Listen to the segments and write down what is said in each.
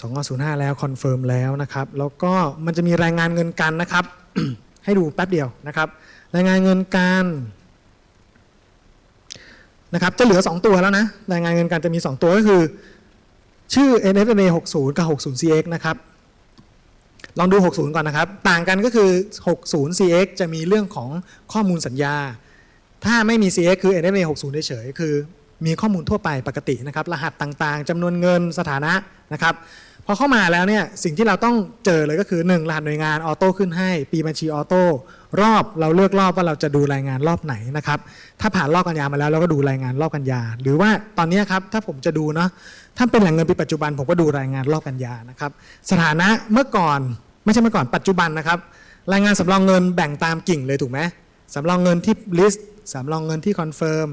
2505 แล้วคอนเฟิร์มแล้วนะครับแล้วก็มันจะมีรายงานเงินกันนะครับ ให้ดูแป๊บเดียวนะครับ รายงานเงินกันนะครับจะเหลือ 2 ตัวแล้วนะรายงานเงินกันจะมี 2 ตัวก็คือ ชื่อ NFMA 60 กับ 60 CX นะครับลองดู 60 ก่อนนะครับ ต่างกันก็คือ 60 CX จะมีเรื่องของข้อมูลสัญญา ถ้าไม่มี CX คือ NFA 60 เฉยๆคือ มีข้อมูลทั่วไปปกตินะครับ รหัสต่างๆจำนวนเงินสถานะนะครับพอเข้ามาแล้วเนี่ยสิ่งที่เราต้องเจอเลยก็คือ 1 รหัสหน่วยงานออโต้ขึ้นให้ ปีบัญชีออโต้รอบเราเลือกรอบว่าเราจะดูรายงานรอบไหนนะครับ ถ้าผ่านรอบกันยามาแล้วเราก็ดูรายงานรอบกันยา หรือว่าตอนนี้ครับถ้าผมจะดูเนาะถ้าเป็นแหล่งเงินปีปัจจุบันผมก็ดูรายงานรอบกันยานะครับ สถานะเมื่อก่อนไม่ใช่เมื่อก่อนปัจจุบันนะครับ รายงานสำรองเงินแบ่งตามกิ่งเลยถูกไหมสำรองเงินที่ list สำรองเงินที่คอนเฟิร์ม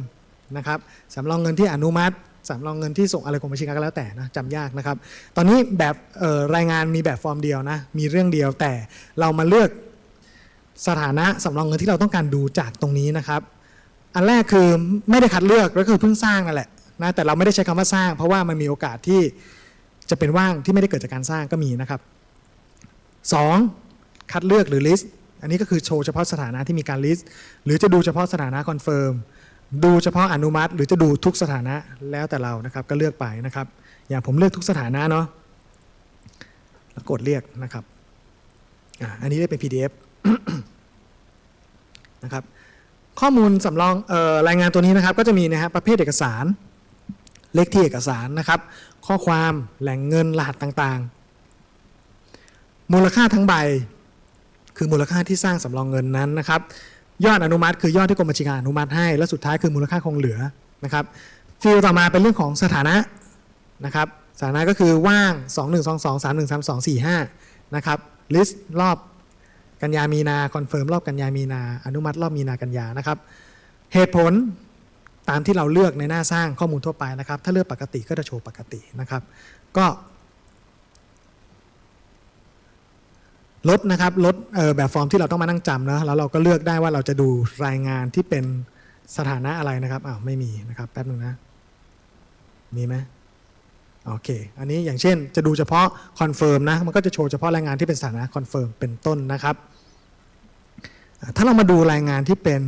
นะครับสำรองเงินที่อนุมัติสำรองเงินที่ส่งอะไรกรมบัญชีกลางก็แล้วแต่นะจำยากนะครับ ตอนนี้แบบรายงานมีแบบฟอร์มเดียวนะมีเรื่องเดียวแต่เรามาเลือกสถานะสำรองเงินที่เราต้องการดูจากตรงนี้นะครับ อันแรกคือไม่ได้คัดเลือกก็คือเพิ่งสร้างนั่นแหละนะแต่เราไม่ได้ใช้คำว่าสร้าง เพราะว่ามันมีโอกาสที่จะเป็นว่างที่ไม่ได้เกิดจากการสร้างก็มีนะครับ 2. คัดเลือกหรือ list อันนี้ก็คือโชว์เฉพาะสถานะที่มีการ list หรือจะดูเฉพาะสถานะ confirm ดูเฉพาะอนุมัติ หรือจะดูทุกสถานะแล้วแต่เรานะครับ ก็เลือกไปนะครับ อย่างผมเลือกทุกสถานะเนาะแล้วกดเรียกนะครับอันนี้ได้เป็น PDF นะครับข้อมูลสำรองออรายงานตัวนี้นะครับก็จะมีนะฮะประเภทเอกสาร เลขที่เอกสารนะครับ ข้อความแหล่งเงินรหัสต่างๆ มูลค่าทั้งใบ คือมูลค่าที่สร้างสำรองเงินนั้นนะครับ ยอดอนุมัติคือยอดที่กรมบัญชีกลางอนุมัติให้ และสุดท้ายคือมูลค่าคงเหลือนะครับฟิลต่อมาเป็นเรื่องของสถานะนะครับสถานะก็คือว่าง 2 1 2 2 3 1 3 2 4 5นะครับลิสต์รอบกันยามีนาคอนเฟิร์มรอบกันยามีนา อนุมัติรอบมีนากันยานะครับเหตุผลตามที่เราเลือกในหน้าสร้างข้อมูลทั่วไปนะครับ ถ้าเลือกปกติก็จะโชว์ปกตินะครับ ก็ ลดนะครับลดแบบฟอร์มที่เราต้องมานั่งจำนะแล้วเราก็เลือกได้ว่าเราจะดูรายงานที่เป็นสถานะอะไรนะครับอ้าวไม่มีนะครับแป๊บหนึงนะมีไหมโอเค อันนี้อย่างเช่นจะดูเฉพาะคอนเฟิร์มนะ มันก็จะโชว์เฉพาะรายงานที่เป็นสถานะคอนเฟิร์มเป็นต้นนะครับ ถ้าเรามาดูรายงานที่เป็น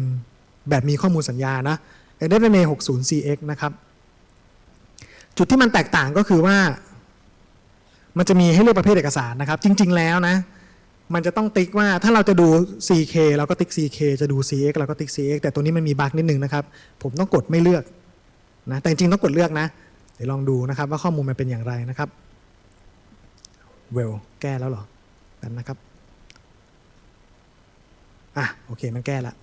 แบบมีข้อมูลสัญญานะ NFMA 60 CX นะครับ จุดที่มันแตกต่างก็คือว่า มันจะมีให้เลือกประเภทเอกสารนะครับ จริง ๆ แล้วนะ มันจะต้องติ๊กว่าถ้าเราจะดู CK เราก็ติ๊ก CK จะดู CX เราก็ติ๊ก CX แต่ตัวนี้มันมีบั๊กนิดนึงนะครับ ผมต้องกดไม่เลือกนะแต่จริงต้องกดเลือกนะ เดี๋ยวลองดูนะครับว่าข้อมูลมันเป็นอย่างไรนะครับเวลแก้แล้วหรอกันนะครับอะโอเคมันแก้ละ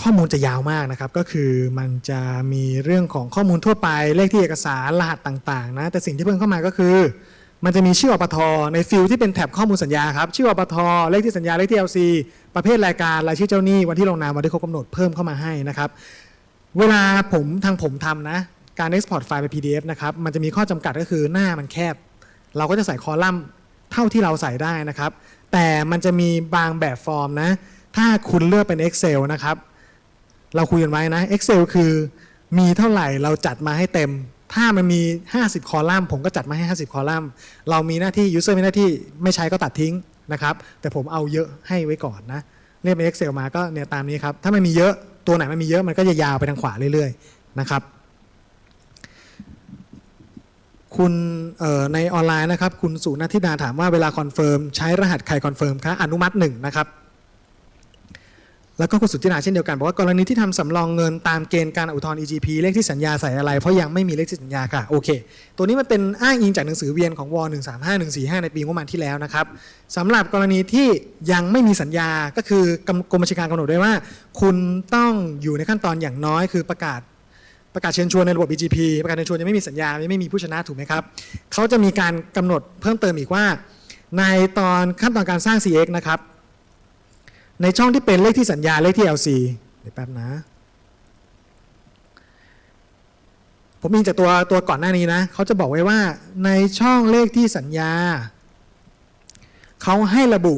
ข้อมูลจะยาวมากนะครับ ก็คือมันจะมีเรื่องของข้อมูลทั่วไปเลขที่เอกสารรหัสต่างๆนะแต่สิ่งที่เพิ่มเข้ามาก็คือ มันจะมีชื่ออปทในฟิลที่เป็นแท็บข้อมูลสัญญาครับชื่ออปทเลขที่สัญญาเลขที่ LC ประเภทรายการรายชื่อเจ้าหนี้วันที่ลงนามวันที่ครบกำหนดเพิ่มเข้ามาให้นะครับ เวลาผมทางผมทำนะ การ Export ไฟล์ไป PDF นะครับมันจะมีข้อจำกัดก็คือหน้ามันแคบ เราก็จะใส่คอลัมน์เท่าที่เราใส่ได้นะครับ แต่มันจะมีบางแบบฟอร์มนะ ถ้าคุณเลือกเป็น Excel นะครับ เราคุยกันไว้นะ Excel คือมีเท่าไหร่เราจัดมาให้เต็ม ถ้ามันมี 50 คอลัมน์ผมก็จัดมาให้ 50 คอลัมน์ เรามีหน้าที่ User มีหน้าที่ไม่ใช้ก็ตัดทิ้งนะครับ แต่ผมเอาเยอะให้ไว้ก่อนนะ เรียกเป็น Excel มาก็เนี่ยตามนี้ครับ ถ้ามันมีเยอะตัวไหนมันมีเยอะมันก็จะยาวไปทางขวาเรื่อยๆนะครับคุณในออนไลน์นะครับ คุณสุนัทธิดาถามว่าเวลาคอนเฟิร์มใช้รหัสใครคอนเฟิร์มคะอนุมัติหนึ่งนะครับ แล้วก็คุณสุทธินาเช่นเดียวกันบอกว่ากรณีที่ทำสำรองเงินตามเกณฑ์การอุทธรณ์ EGP เลขที่สัญญาใส่อะไร เพราะยังไม่มีเลขที่สัญญาค่ะโอเค ตัวนี้มันเป็นอ้างอิงจากหนังสือเวียนของว 135 145 ในปีงบประมาณที่แล้วนะครับสำหรับกรณีที่ยังไม่มีสัญญาก็คือกรมกรมบัญชีการกำหนดไว้ว่า คุณต้องอยู่ในขั้นตอนอย่างน้อยคือประกาศประกาศเชิญชวนในระบบ BGP ประกาศเชิญชวนยังไม่มีสัญญาไม่มีผู้ชนะถูกไหมครับเขาจะมีการกำหนดเพิ่มเติมอีกว่า ในตอนขั้นตอนการสร้าง CX นะครับ ในช่องที่เป็นเลขที่สัญญาเลขที่ LC เดี๋ยวแป๊บนะ ผมอิงจากตัวตัวก่อนหน้านี้นะเขาจะบอกไว้ว่าในช่องเลขที่สัญญา เขาให้ระบุ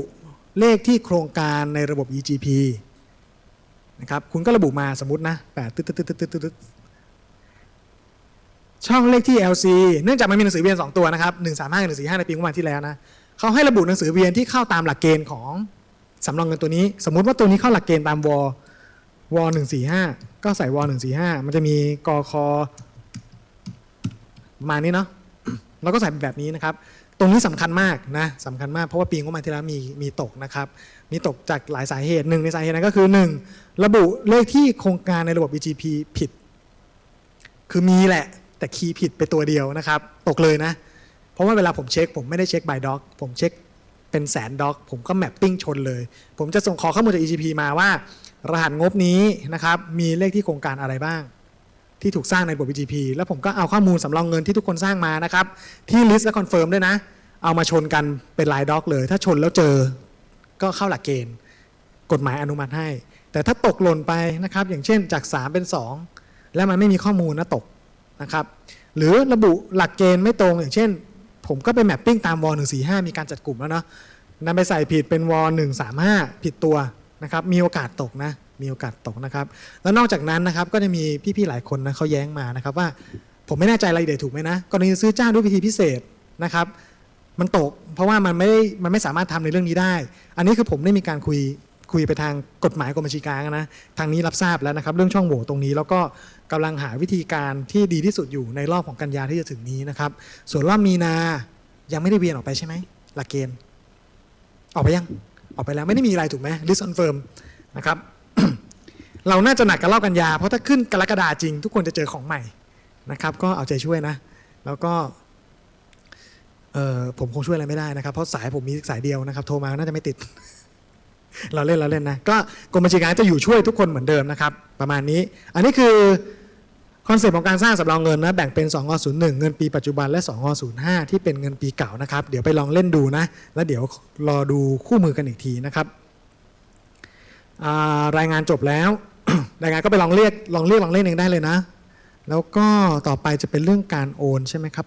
เลขที่โครงการในระบบ EGP นะครับ คุณก็ระบุมาสมมตินะแปดตึ๊ดตึ๊ดตึ๊ดตึ๊ดตึ๊ดตึ๊ดช่องเลขที่ LC เนื่องจากมันมีหนังสือเวียน 2 ตัวนะครับ 135กับ145 ในปีงบประมาณที่แล้วนะเขาให้ระบุหนังสือเวียนที่เข้าตามหลักเกณฑ์ของ สำรองเงินตัวนี้ สมมุติว่าตัวนี้เข้าหลักเกณฑ์ตามวว145ก็ใส่ว145มันจะมีกคประมาณนี้เนาะแล้วก็ใส่แบบนี้นะครับ ตรงนี้สำคัญมากนะสำคัญมากเพราะว่าปีงบประมาณที่แล้วมีมีตกนะครับ มีตกจากหลายสาเหตุหนึ่งในสาเหตุนั้นก็คือ 1 ระบุเลขที่โครงการในระบบ BGP ผิด คือมีแหละ แต่คีย์ผิดไปตัวเดียวนะครับ ตกเลยนะ เพราะว่าเวลาผมเช็ค ผมไม่ได้เช็ค by doc ผมเช็ค เป็นแสนด็อก ผมก็แมปปิ้งชนเลย ผมจะส่งขอข้อมูลจาก EGP มาว่า รหัสงบนี้นะครับมีเลขที่โครงการอะไรบ้าง ที่ถูกสร้างในระบบ BGP แล้วผมก็เอาข้อมูลสำรองเงินที่ทุกคนสร้างมานะครับที่ list และ confirm ด้วยนะ เอามาชนกันเป็นลายด็อกเลย ถ้าชนแล้วเจอก็เข้าหลักเกณฑ์กฎหมายอนุมัติให้ แต่ถ้าตกหล่นไปนะครับอย่างเช่นจาก 3 เป็น 2 แล้วมันไม่มีข้อมูลนะตกนะครับหรือระบุหลักเกณฑ์ไม่ตรงอย่างเช่น ผมก็ไปแมปปิ้งตามว145มีการจัดกลุ่มแล้วเนาะนำไปใส่ผิดเป็นว135ผิดตัวนะครับ มีโอกาสตกนะ มีโอกาสตกนะครับ แล้วนอกจากนั้นนะครับก็จะมีพี่ๆหลายคนนะเขาแย้งมานะครับว่าผมไม่แน่ใจรายละเอียดถูกไหมนะกรณีซื้อจ้างด้วยวิธีพิเศษนะครับมันตกเพราะว่ามันไม่ได้มันไม่สามารถทำในเรื่องนี้ได้ อันนี้คือผมได้มีการคุย คุยไปทางกฎหมายกรมบัญชีกลางนะทางนี้รับทราบแล้วนะครับ เรื่องช่องโหว่ตรงนี้แล้วก็กำลังหาวิธีการที่ดีที่สุดอยู่ในรอบของกันยาที่จะถึงนี้นะครับ ส่วนรอบมีนายังไม่ได้เวียนออกไปใช่ไหมหลักเกณฑ์ ออกไปยัง ออกไปแล้วไม่ได้มีอะไรถูกไหม list on firm นะครับเราน่าจะหนักกับรอบกันยา เพราะถ้าขึ้นกรกฎาจริง ทุกคนจะเจอของใหม่นะครับ ก็เอาใจช่วยนะ แล้วก็ผมคงช่วยอะไรไม่ได้นะครับ เพราะสายผมมีสายเดียวนะครับ โทรมาน่าจะไม่ติด เราเล่นเราเล่นนะ ก็กรมบัญชีกลางจะอยู่ช่วยทุกคนเหมือนเดิมนะครับ ประมาณนี้ อันนี้คือคอนเซปต์ของการสร้างสำรองเงินนะแบ่งเป็น2อ01 เงินปีปัจจุบันและ2อ05 ที่เป็นเงินปีเก่านะครับ เดี๋ยวไปลองเล่นดูนะ แล้วเดี๋ยวรอดูคู่มือกันอีกทีนะครับรายงานจบแล้ว รายงานก็ไปลองเรียกลองเรียกลองเล่นเองได้เลยนะ แล้วก็ต่อไปจะเป็นเรื่องการโอนใช่ไหมครับ